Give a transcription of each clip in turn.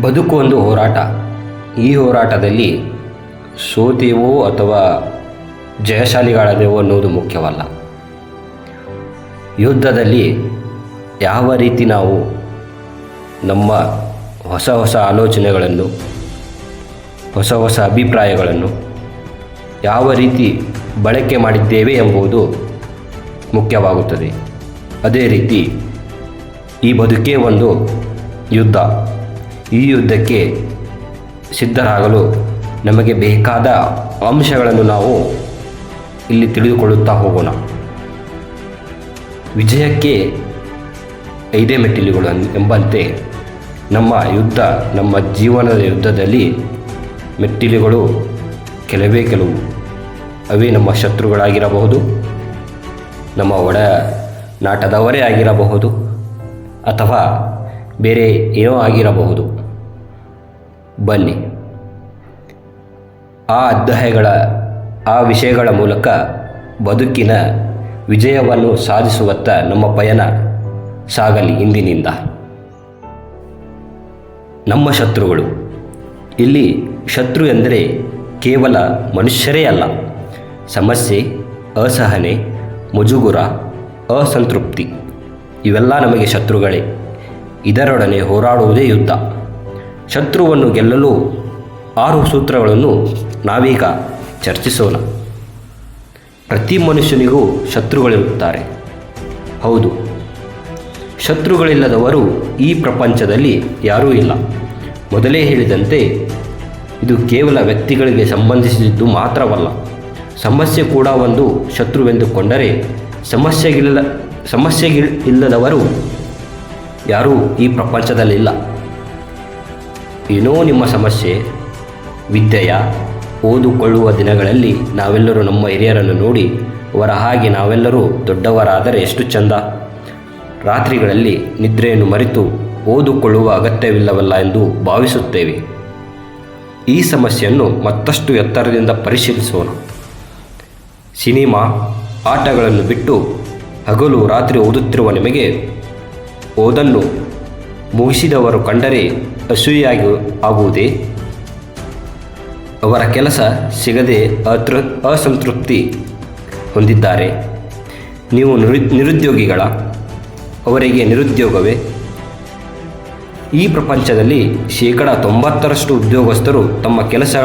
ಬದುಕು ಒಂದು ಹೋರಾಟ. ಈ ಹೋರಾಟದಲ್ಲಿ ಸೋತೆವೋ ಅಥವಾ ಜಯಶಾಲಿಗಳಾದೆವೋ ಅನ್ನೋದು ಮುಖ್ಯವಲ್ಲ. ಯುದ್ಧದಲ್ಲಿ ಯಾವ ರೀತಿ ನಾವು ನಮ್ಮ ಹೊಸ ಹೊಸ ಆಲೋಚನೆಗಳನ್ನು, ಹೊಸ ಹೊಸ ಅಭಿಪ್ರಾಯಗಳನ್ನು ಯಾವ ರೀತಿ ಬಳಕೆ ಮಾಡಿದ್ದೇವೆ ಎಂಬುದು ಮುಖ್ಯವಾಗುತ್ತದೆ. ಅದೇ ರೀತಿ ಈ ಬದುಕೇ ಒಂದು ಯುದ್ಧ. ಈ ಯುದ್ಧಕ್ಕೆ ಸಿದ್ಧರಾಗಲು ನಮಗೆ ಬೇಕಾದ ಅಂಶಗಳನ್ನು ನಾವು ಇಲ್ಲಿ ತಿಳಿದುಕೊಳ್ಳುತ್ತಾ ಹೋಗೋಣ. ವಿಜಯಕ್ಕೆ ಐದೇ ಮೆಟ್ಟಿಲುಗಳು ಎಂಬಂತೆ ನಮ್ಮ ಯುದ್ಧ, ನಮ್ಮ ಜೀವನದ ಯುದ್ಧದಲ್ಲಿ ಮೆಟ್ಟಿಲುಗಳು ಕೆಲವೇ ಕೆಲವು. ಅವೇ ನಮ್ಮ ಶತ್ರುಗಳಾಗಿರಬಹುದು, ನಮ್ಮ ಒಡ ನಾಟದವರೇ ಆಗಿರಬಹುದು, ಅಥವಾ ಬೇರೆ ಏನೋ ಆಗಿರಬಹುದು. ಬನ್ನಿ. ಆ ಅಧ್ಯಾಯಗಳ, ಆ ವಿಷಯಗಳ ಮೂಲಕ ಬದುಕಿನ ವಿಜಯವನ್ನು ಸಾಧಿಸುವತ್ತ ನಮ್ಮ ಪಯಣ ಸಾಗಲಿ ಇಂದಿನಿಂದ. ನಮ್ಮ ಶತ್ರುಗಳು. ಇಲ್ಲಿ ಶತ್ರು ಎಂದರೆ ಕೇವಲ ಮನುಷ್ಯರೇ ಅಲ್ಲ. ಸಮಸ್ಯೆ, ಅಸಹನೆ, ಮುಜುಗುರ, ಅಸಂತೃಪ್ತಿ ಇವೆಲ್ಲ ನಮಗೆ ಶತ್ರುಗಳೇ. ಇದರೊಡನೆ ಹೋರಾಡುವುದೇ ಯುದ್ಧ. ಶತ್ರುವನ್ನು ಗೆಲ್ಲಲು ಆರು ಸೂತ್ರಗಳನ್ನು ನಾವೀಗ ಚರ್ಚಿಸೋಣ. ಪ್ರತಿ ಮನುಷ್ಯನಿಗೂ ಶತ್ರುಗಳಿರುತ್ತಾರೆ. ಹೌದು, ಶತ್ರುಗಳಿಲ್ಲದವರು ಈ ಪ್ರಪಂಚದಲ್ಲಿ ಯಾರೂ ಇಲ್ಲ. ಮೊದಲೇ ಹೇಳಿದಂತೆ, ಇದು ಕೇವಲ ವ್ಯಕ್ತಿಗಳಿಗೆ ಸಂಬಂಧಿಸಿದ್ದು ಮಾತ್ರವಲ್ಲ. ಸಮಸ್ಯೆ ಕೂಡ ಒಂದು ಶತ್ರುವೆಂದುಕೊಂಡರೆ ಸಮಸ್ಯೆಗಿಲ್ಲ, ಸಮಸ್ಯೆಗಿಲ್, ಇಲ್ಲದವರು ಯಾರೂ ಈ ಪ್ರಪಂಚದಲ್ಲಿಲ್ಲ. ಏನೋ ನಿಮ್ಮ ಸಮಸ್ಯೆ, ವಿದ್ಯೆಯ ಓದುಕೊಳ್ಳುವ ದಿನಗಳಲ್ಲಿ ನಾವೆಲ್ಲರೂ ನಮ್ಮ ಹಿರಿಯರನ್ನು ನೋಡಿ ಅವರ ಹಾಗೆ ನಾವೆಲ್ಲರೂ ದೊಡ್ಡವರಾದರೆ ಎಷ್ಟು ಚಂದ. ರಾತ್ರಿಗಳಲ್ಲಿ ನಿದ್ರೆಯನ್ನು ಮರೆತು ಓದುಕೊಳ್ಳುವ ಅಗತ್ಯವಿಲ್ಲವಲ್ಲ ಎಂದು ಭಾವಿಸುತ್ತೇವೆ. ಈ ಸಮಸ್ಯೆಯನ್ನು ಮತ್ತಷ್ಟು ಎತ್ತರದಿಂದ ಪರಿಶೀಲಿಸೋಣ. ಸಿನಿಮಾ, ಆಟಗಳನ್ನು ಬಿಟ್ಟು ಹಗಲು ರಾತ್ರಿ ಓದುತ್ತಿರುವ ನಿಮಗೆ ಓದನ್ನು ಮುಗಿಸಿದವರು ಕಂಡರೆ ಅಸೂಯಾಗಿ ಆಗುವುದೇ? ಅವರ ಕೆಲಸ ಸಿಗದೆ ಅತೃ, ಅಸಂತೃಪ್ತಿ ಹೊಂದಿದ್ದಾರೆ. ನೀವು ನಿರು, ನಿರುದ್ಯೋಗಿಗಳ, ಅವರಿಗೆ ನಿರುದ್ಯೋಗವೇ? ಈ ಪ್ರಪಂಚದಲ್ಲಿ ಶೇಕಡ ತೊಂಬತ್ತರಷ್ಟು ಉದ್ಯೋಗಸ್ಥರು ತಮ್ಮ ಕೆಲಸ,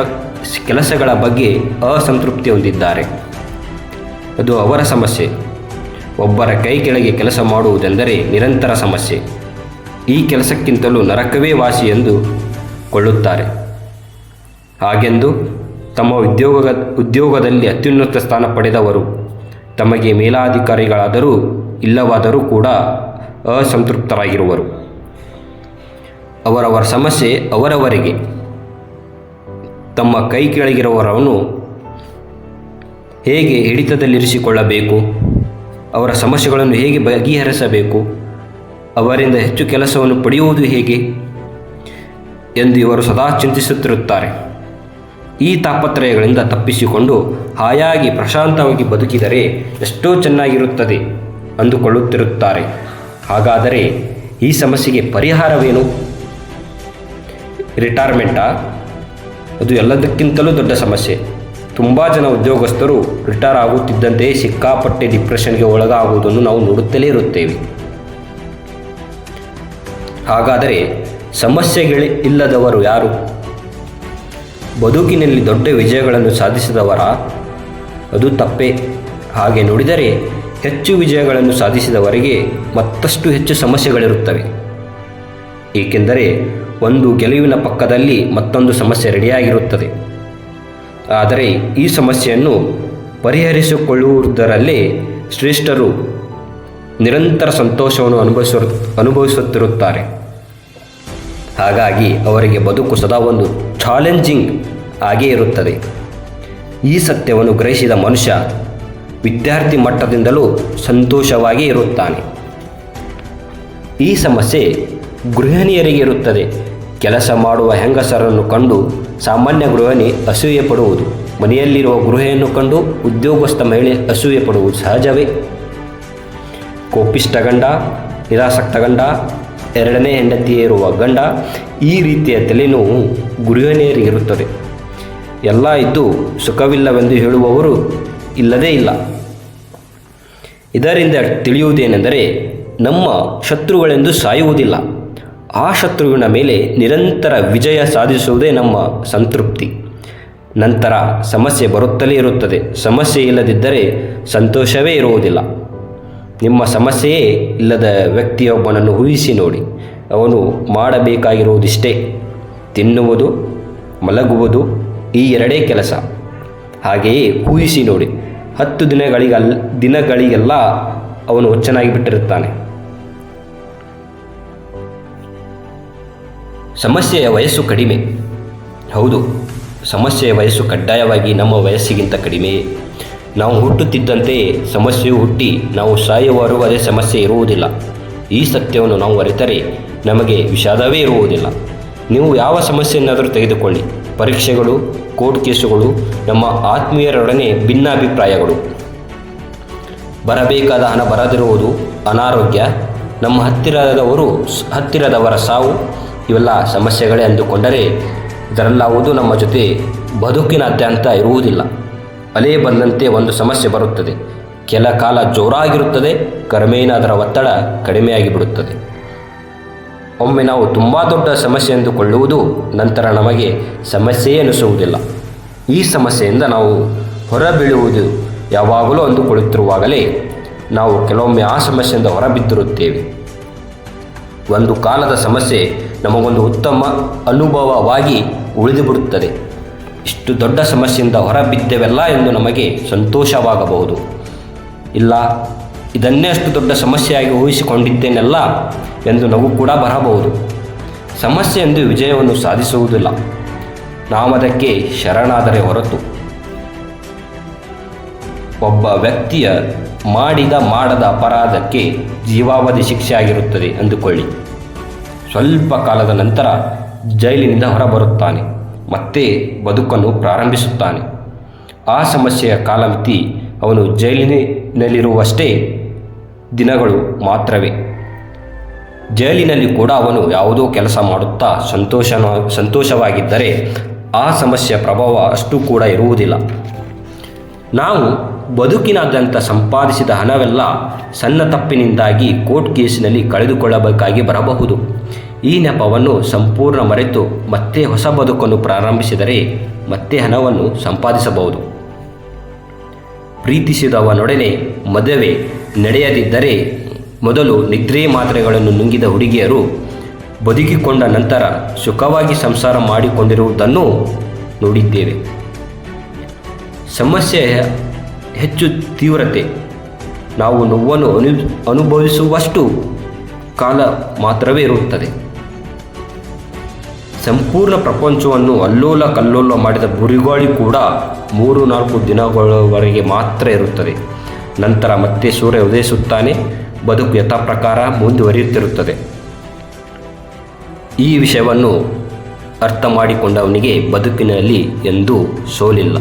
ಕೆಲಸಗಳ ಬಗ್ಗೆ ಅಸಂತೃಪ್ತಿ ಹೊಂದಿದ್ದಾರೆ. ಅದು ಅವರ ಸಮಸ್ಯೆ. ಒಬ್ಬರ ಕೈ ಕೆಳಗೆ ಕೆಲಸ ಮಾಡುವುದೆಂದರೆ ನಿರಂತರ ಸಮಸ್ಯೆ. ಈ ಕೆಲಸಕ್ಕಿಂತಲೂ ನರಕವೇ ವಾಸಿ ಎಂದು ಕೊಳ್ಳುತ್ತಾರೆ. ಹಾಗೆಂದು ತಮ್ಮ ಉದ್ಯೋಗ ಉದ್ಯೋಗದಲ್ಲಿ ಅತ್ಯುನ್ನತ ಸ್ಥಾನ ಪಡೆದವರು ತಮಗೆ ಮೇಲಾಧಿಕಾರಿಗಳಾದರೂ ಇಲ್ಲವಾದರೂ ಕೂಡ ಅಸಂತೃಪ್ತರಾಗಿರುವರು. ಅವರವರ ಸಮಸ್ಯೆ ಅವರವರಿಗೆ. ತಮ್ಮ ಕೈ ಕೆಳಗಿರುವವರನ್ನು ಹೇಗೆ ಹಿಡಿತದಲ್ಲಿರಿಸಿಕೊಳ್ಳಬೇಕು? ಅವರ ಸಮಸ್ಯೆಗಳನ್ನು ಹೇಗೆ ಬಗೆಹರಿಸಬೇಕು? ಅವರಿಂದ ಹೆಚ್ಚು ಕೆಲಸವನ್ನು ಪಡೆಯುವುದು ಹೇಗೆ? ಎಂದು ಇವರು ಸದಾ ಚಿಂತಿಸುತ್ತಿರುತ್ತಾರೆ. ಈ ತಾಪತ್ರಯಗಳಿಂದ ತಪ್ಪಿಸಿಕೊಂಡು ಹಾಯಾಗಿ ಪ್ರಶಾಂತವಾಗಿ ಬದುಕಿದರೆ ಎಷ್ಟೋ ಚೆನ್ನಾಗಿರುತ್ತದೆ ಅಂದುಕೊಳ್ಳುತ್ತಿರುತ್ತಾರೆ. ಹಾಗಾದರೆ ಈ ಸಮಸ್ಯೆಗೆ ಪರಿಹಾರವೇನು? ರಿಟೈರ್ಮೆಂಟಾ? ಅದು ಎಲ್ಲದಕ್ಕಿಂತಲೂ ದೊಡ್ಡ ಸಮಸ್ಯೆ. ತುಂಬ ಜನ ಉದ್ಯೋಗಸ್ಥರು ರಿಟೈರ್ ಆಗುತ್ತಿದ್ದಂತೆಯೇ ಸಿಕ್ಕಾಪಟ್ಟೆ ಡಿಪ್ರೆಷನ್ಗೆ ಒಳಗಾಗುವುದನ್ನು ನಾವು ನೋಡುತ್ತಲೇ ಇರುತ್ತೇವೆ. ಹಾಗಾದರೆ ಸಮಸ್ಯೆಗಳೇ ಇಲ್ಲದವರು ಯಾರು? ಬದುಕಿನಲ್ಲಿ ದೊಡ್ಡ ವಿಜಯಗಳನ್ನು ಸಾಧಿಸಿದವರ ಅದು ತಪ್ಪೇ. ಹಾಗೆ ನೋಡಿದರೆ ಹೆಚ್ಚು ವಿಜಯಗಳನ್ನು ಸಾಧಿಸಿದವರಿಗೆ ಮತ್ತಷ್ಟು ಹೆಚ್ಚು ಸಮಸ್ಯೆಗಳಿರುತ್ತವೆ. ಏಕೆಂದರೆ ಒಂದು ಗೆಲುವಿನ ಪಕ್ಕದಲ್ಲಿ ಮತ್ತೊಂದು ಸಮಸ್ಯೆ ರೆಡಿಯಾಗಿರುತ್ತದೆ. ಆದರೆ ಈ ಸಮಸ್ಯೆಯನ್ನು ಪರಿಹರಿಸಿಕೊಳ್ಳುವುದರಲ್ಲೇ ಶ್ರೇಷ್ಠರು ನಿರಂತರ ಸಂತೋಷವನ್ನು ಅನುಭವಿಸ ಅನುಭವಿಸುತ್ತಿರುತ್ತಾರೆ. ಹಾಗಾಗಿ ಅವರಿಗೆ ಬದುಕು ಸದಾ ಒಂದು ಚಾಲೆಂಜಿಂಗ್ ಆಗೇ ಇರುತ್ತದೆ. ಈ ಸತ್ಯವನ್ನು ಗ್ರಹಿಸಿದ ಮನುಷ್ಯ ವಿದ್ಯಾರ್ಥಿ ಮಟ್ಟದಿಂದಲೂ ಸಂತೋಷವಾಗಿ ಇರುತ್ತಾನೆ. ಈ ಸಮಸ್ಯೆ ಗೃಹಿಣಿಯರಿಗೆ ಇರುತ್ತದೆ. ಕೆಲಸ ಮಾಡುವ ಹೆಂಗಸರನ್ನು ಕಂಡು ಸಾಮಾನ್ಯ ಗೃಹಿಣಿ ಅಸೂಯೆ ಪಡುವುದು ಮನೆಯಲ್ಲಿರುವ ಗೃಹಿಣಿಯನ್ನು ಕಂಡು ಉದ್ಯೋಗಸ್ಥ ಮಹಿಳೆ ಅಸೂಯೆ ಪಡುವುದು ಸಹಜವೇ? ಕೋಪಿಷ್ಟ ಗಂಡ, ನಿರಾಸಕ್ತ ಗಂಡ ಎರಡನೇ ಹೆಂಡತಿಯೇ ಇರುವ ಗಂಡ ಈ ರೀತಿಯ ತಲೆನೋವು ಗೃಹಿಣಿಯರಿಗಿರುತ್ತದೆ ಎಲ್ಲ ಇದ್ದು ಸುಖವಿಲ್ಲವೆಂದು ಹೇಳುವವರು ಇಲ್ಲದೇ ಇಲ್ಲ. ಇದರಿಂದ ತಿಳಿಯುವುದೇನೆಂದರೆ ನಮ್ಮ ಶತ್ರುಗಳೆಂದು ಸಾಯುವುದಿಲ್ಲ. ಆ ಶತ್ರುವಿನ ಮೇಲೆ ನಿರಂತರ ವಿಜಯ ಸಾಧಿಸುವುದೇ ನಮ್ಮ ಸಂತೃಪ್ತಿ. ನಂತರ ಸಮಸ್ಯೆ ಬರುತ್ತಲೇ ಇರುತ್ತದೆ. ಸಮಸ್ಯೆ ಇಲ್ಲದಿದ್ದರೆ ಸಂತೋಷವೇ ಇರುವುದಿಲ್ಲ. ನಿಮ್ಮ ಸಮಸ್ಯೆಯೇ ಇಲ್ಲದ ವ್ಯಕ್ತಿಯೊಬ್ಬನನ್ನು ಊಹಿಸಿ ನೋಡಿ. ಅವನು ಮಾಡಬೇಕಾಗಿರುವುದಿಷ್ಟೇ. ತಿನ್ನುವುದು, ಮಲಗುವುದು ಈ ಎರಡೇ ಕೆಲಸ. ಹಾಗೆಯೇ ಊಹಿಸಿ ನೋಡಿ. ಹತ್ತು ದಿನಗಳಿಗಲ್, ದಿನಗಳಿಗೆಲ್ಲ ಅವನು ಹೊಚ್ಚನಾಗಿ ಬಿಟ್ಟಿರುತ್ತಾನೆ. ಸಮಸ್ಯೆಯ ವಯಸ್ಸು ಕಡಿಮೆ. ಹೌದು, ಸಮಸ್ಯೆಯ ವಯಸ್ಸು ಕಡ್ಡಾಯವಾಗಿ ನಮ್ಮ ವಯಸ್ಸಿಗಿಂತ ಕಡಿಮೆ. ನಾವು ಹುಟ್ಟುತ್ತಿದ್ದಂತೆಯೇ ಸಮಸ್ಯೆಯು ಹುಟ್ಟಿ ನಾವು ಸಾಯುವವರೆಗೂ ಅದೇ ಸಮಸ್ಯೆ ಇರುವುದಿಲ್ಲ. ಈ ಸತ್ಯವನ್ನು ನಾವು ಅರಿತರೆ ನಮಗೆ ವಿಷಾದವೇ ಇರುವುದಿಲ್ಲ. ನೀವು ಯಾವ ಸಮಸ್ಯೆಯನ್ನಾದರೂ ತೆಗೆದುಕೊಳ್ಳಿ. ಪರೀಕ್ಷೆಗಳು, ಕೋರ್ಟ್ ಕೇಸುಗಳು, ನಮ್ಮ ಆತ್ಮೀಯರೊಡನೆ ಭಿನ್ನಾಭಿಪ್ರಾಯಗಳು. ಬರಬೇಕಾದ ಹಣ ಬರದಿರುವುದು ಅನಾರೋಗ್ಯ. ನಮ್ಮ ಹತ್ತಿರದವರು ಹತ್ತಿರದವರ ಸಾವು. ಇವೆಲ್ಲ ಸಮಸ್ಯೆಗಳೇ ಅಂದುಕೊಂಡರೆ ಇದರಲ್ಲಾವುದು ನಮ್ಮ ಜೊತೆ ಬದುಕಿನಾದ್ಯಂತ ಇರುವುದಿಲ್ಲ. ಅಲೆ ಬಂದಂತೆ ಒಂದು ಸಮಸ್ಯೆ ಬರುತ್ತದೆ. ಕೆಲ ಕಾಲ ಜೋರಾಗಿರುತ್ತದೆ ಕ್ರಮೇಣ ಅದರ ಒತ್ತಡ ಕಡಿಮೆಯಾಗಿ ಬಿಡುತ್ತದೆ ಒಮ್ಮೆ ನಾವು ತುಂಬ ದೊಡ್ಡ ಸಮಸ್ಯೆ ಎಂದುಕೊಳ್ಳುವುದು, ನಂತರ ನಮಗೆ ಸಮಸ್ಯೆಯೇ ಅನಿಸುವುದಿಲ್ಲ ಈ ಸಮಸ್ಯೆಯಿಂದ ನಾವು ಹೊರಬೀಳುವುದು ಯಾವಾಗಲೂ ಅಂದುಕೊಳ್ಳುತ್ತಿರುವಾಗಲೇ ನಾವು ಕೆಲವೊಮ್ಮೆ ಆ ಸಮಸ್ಯೆಯಿಂದ ಹೊರಬಿದ್ದಿರುತ್ತೇವೆ. ಒಂದು ಕಾಲದ ಸಮಸ್ಯೆ ನಮಗೊಂದು ಉತ್ತಮ ಅನುಭವವಾಗಿ ಉಳಿದುಬಿಡುತ್ತದೆ. ಇಷ್ಟು ದೊಡ್ಡ ಸಮಸ್ಯೆಯಿಂದ ಹೊರಬಿದ್ದೆವಲ್ಲ ಎಂದು ನಮಗೆ ಸಂತೋಷವಾಗಬಹುದು. ಇಲ್ಲ, ಇದನ್ನೇ ಅಷ್ಟು ದೊಡ್ಡ ಸಮಸ್ಯೆಯಾಗಿ ಊಹಿಸಿಕೊಂಡಿದ್ದೇನಲ್ಲ ಎಂದು ನಗು ಕೂಡ ಬರಬಹುದು. ಸಮಸ್ಯೆ ಎಂದು ವಿಜಯವನ್ನು ಸಾಧಿಸುವುದಿಲ್ಲ. ನಾಮದಕ್ಕೆ ಶರಣಾದರೆ ಹೊರತು. ಒಬ್ಬ ವ್ಯಕ್ತಿಯ ಮಾಡಿದ ಮಾಡದ ಅಪರಾಧಕ್ಕೆ ಜೀವಾವಧಿ ಶಿಕ್ಷೆಯಾಗಿರುತ್ತದೆ ಅಂದುಕೊಳ್ಳಿ. ಸ್ವಲ್ಪ ಕಾಲದ ನಂತರ ಜೈಲಿನಿಂದ ಹೊರಬರುತ್ತಾನೆ. ಮತ್ತೆ ಬದುಕನ್ನು ಪ್ರಾರಂಭಿಸುತ್ತಾನೆ. ಆ ಸಮಸ್ಯೆಯ ಕಾಲಮಿತಿ ಅವನು ಜೈಲಿನಲ್ಲಿರುವಷ್ಟೇ ದಿನಗಳು ಮಾತ್ರವೇ. ಜೈಲಿನಲ್ಲಿ ಕೂಡ ಅವನು ಯಾವುದೋ ಕೆಲಸ ಮಾಡುತ್ತಾ ಸಂತೋಷ ಸಂತೋಷವಾಗಿದ್ದರೆ ಆ ಸಮಸ್ಯೆಯ ಪ್ರಭಾವ ಅಷ್ಟು ಕೂಡ ಇರುವುದಿಲ್ಲ. ನಾವು ಬದುಕಿನಾದ್ಯಂತ ಸಂಪಾದಿಸಿದ ಹಣವೆಲ್ಲ ಸಣ್ಣ ತಪ್ಪಿನಿಂದಾಗಿ ಕೋರ್ಟ್ ಕೇಸಿನಲ್ಲಿ ಕಳೆದುಕೊಳ್ಳಬೇಕಾಗಿ ಬರಬಹುದು. ಈ ನೆಪವನ್ನು ಸಂಪೂರ್ಣ ಮರೆತು ಮತ್ತೆ ಹೊಸ ಬದುಕನ್ನು ಪ್ರಾರಂಭಿಸಿದರೆ ಮತ್ತೆ ಹಣವನ್ನು ಸಂಪಾದಿಸಬಹುದು. ಪ್ರೀತಿಸಿದವನೊಡನೆ ಮದುವೆ ನಡೆಯದಿದ್ದರೆ ಮೊದಲು ನಿದ್ರೆ ಮಾತ್ರೆಗಳನ್ನು ನುಂಗಿದ ಹುಡುಗಿಯರು ಬದುಕಿಕೊಂಡ ನಂತರ ಸುಖವಾಗಿ ಸಂಸಾರ ಮಾಡಿಕೊಂಡಿರುವುದನ್ನು ನೋಡಿದ್ದೇವೆ. ಸಮಸ್ಯೆ ಹೆಚ್ಚು ತೀವ್ರತೆ. ನಾವು ನೋವನ್ನು ಅನು ಅನುಭವಿಸುವಷ್ಟು ಕಾಲ ಮಾತ್ರವೇ ಇರುತ್ತದೆ. ಸಂಪೂರ್ಣ ಪ್ರಪಂಚವನ್ನು ಅಲ್ಲೋಲ ಕಲ್ಲೋಲ ಮಾಡಿದ ಗುರಿಗಾಳಿ ಕೂಡ ಮೂರು ನಾಲ್ಕು ದಿನಗಳವರೆಗೆ ಮಾತ್ರ ಇರುತ್ತದೆ. ನಂತರ ಮತ್ತೆ ಸೂರ್ಯ ಉದಯಿಸುತ್ತಾನೆ, ಬದುಕು ಯಥಾ ಪ್ರಕಾರ ಮುಂದುವರಿಯುತ್ತಿರುತ್ತದೆ. ಈ ವಿಷಯವನ್ನು ಅರ್ಥ ಮಾಡಿಕೊಂಡವನಿಗೆ ಬದುಕಿನಲ್ಲಿ ಎಂದೂ ಸೋಲಿಲ್ಲ.